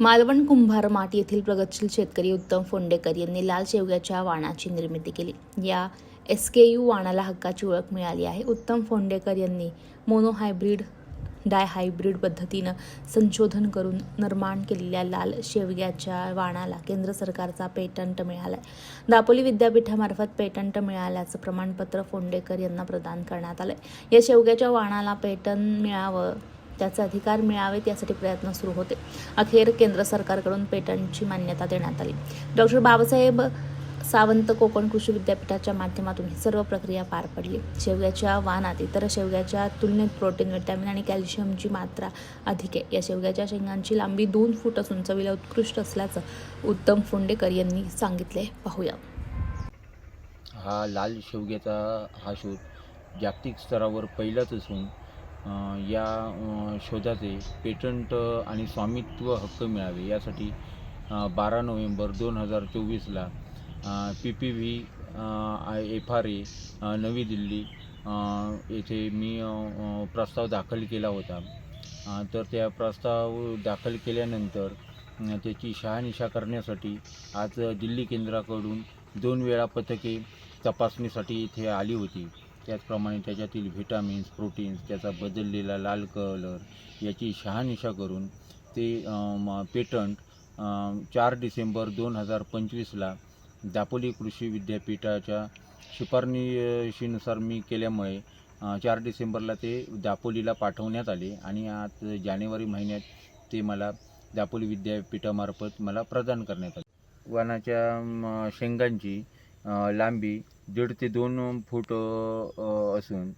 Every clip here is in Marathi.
मालवण कुंभार माठ येथील प्रगतशील शेतकरी उत्तम फोंडेकर यांनी लाल शेवग्याच्या वाणाची निर्मिती केली. या एस के यू वाणाला हक्काची ओळख मिळाली आहे. उत्तम फोंडेकर यांनी मोनोहायब्रिड डाय हायब्रिड पद्धतीनं संशोधन करून निर्माण केलेल्या लाल शेवग्याच्या वाणाला केंद्र सरकारचा पेटंट मिळाला आहे दापोली विद्यापीठामार्फत पेटंट मिळाल्याचं प्रमाणपत्र फोंडेकर यांना प्रदान करण्यात आलं या शेवग्याच्या वाणाला पेटंट मिळावं त्याचे अधिकार मिळावेत यासाठी प्रयत्न सुरू होते. अखेर केंद्र सरकारकडून पेटंटची मान्यता देण्यात आली. डॉक्टर बाबासाहेब सावंत कोकण कृषी विद्यापीठाच्या माध्यमातून ही सर्व प्रक्रिया पार पडली. शेवग्याच्या वाहनात इतर शेवग्याच्या तुलनेत प्रोटीन विटॅमिन आणि कॅल्शियमची मात्रा अधिक आहे. या शेवग्याच्या शेंगांची लांबी दोन फूट असून चवीला उत्कृष्ट असल्याचं उत्तम फोंडेकर यांनी सांगितले. पाहूया. हा लाल शेवग्याचा हा शोध जागतिक स्तरावर पहिलाच असून या शोधाचे पेटंट आणि स्वामित्व हक्क मिळावे. यासाठी बारा नोव्हेंबर दोन हजार चोवीसला P P V F R A नवी दिल्ली येथे मी प्रस्ताव दाखल केला होता. तर त्या प्रस्ताव दाखल केल्यानंतर त्याची शहानिशा करण्यासाठी आज दिल्ली केंद्राकडून दोन वेळा पथके तपासणीसाठी इथे आली होती. त्याचप्रमाणे त्याच्यातील व्हिटॅमिन्स प्रोटीन्स त्याचा बदललेला लाल कलर याची शहानिशा करून ते पेटंट चार डिसेंबर दोन हजार पंचवीसला दापोली कृषी विद्यापीठाच्या शिफारशीनुसार मी केल्यामुळे चार डिसेंबरला ते दापोलीला पाठवण्यात आले आणि आज जानेवारी महिन्यात ते मला दापोली विद्यापीठामार्फत मला प्रदान करण्यात आले. वाणाच्या शेंगांची लांबी दीड ते दोन फूट असून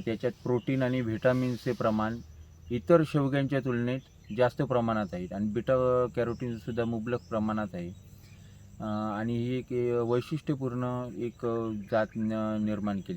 त्याच्यात प्रोटीन आणि व्हिटॅमिन्सचे प्रमाण इतर शेवग्यांच्या तुलनेत जास्त प्रमाणात आहेत आणि बिटा कॅरोटीनसुद्धा मुबलक प्रमाणात आहे. आणि ही एक वैशिष्ट्यपूर्ण एक जात न- निर्माण केली.